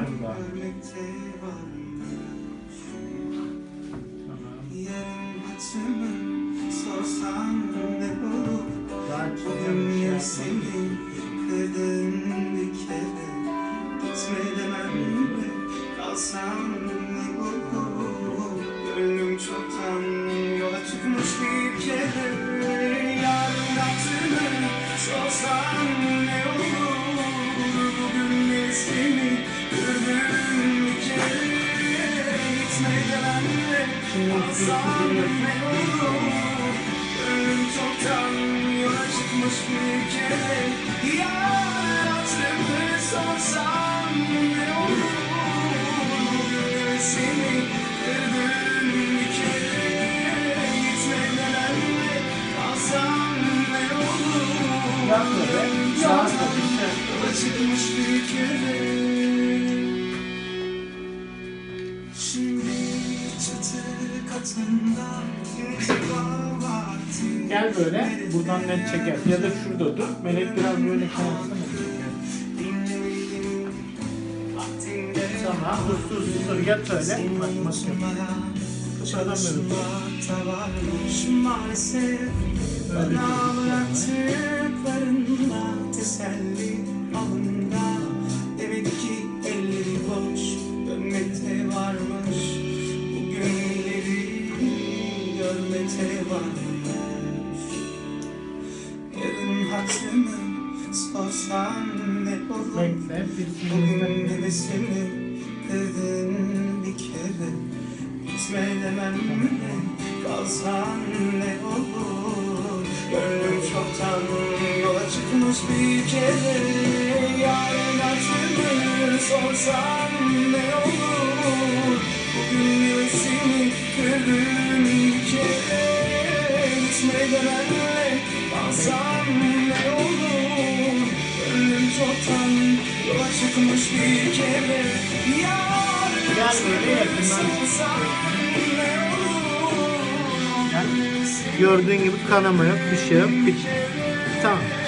varmış. Tamam. Bugün kırdın bir kere. Gitme demem mi kalsam ne olur? Gönlüm çoktan yola çıkmış bir kere. Yarın hatırımı sorsam Kalsam ne olur Gönlüm çoktan yola çıkmış bir kere Yar hatırımı sorsam ne olur seni kırdın bir kere Gitmeden önce ne olur çoktan yola çıkmış bir kere Gel böyle. Buradan net çeker. Ya da şurada dur. Melek biraz böyle kalsın. Tamam. Dur dur dur. dur. Yat öyle. Bak nasıl yapıyor. Çalışmak da varmış maalesef görmekte varmış. Yarın hatırımı sorsam ne olur. Bugün hevesimi kırdın bir kere. Gitme demem mi? Kalsan ne olur? Gönlüm çoktan yola çıkmış bir kere. Yarın hatırımı sorsan ne olur? Bugün hevesimi kırdın Mi kalsan ne olur Gönlüm çoktan yola çıkmış bir kere ne olur. Gördüğün gibi kanama yok. Bir şey yok. Bitti. Tamam.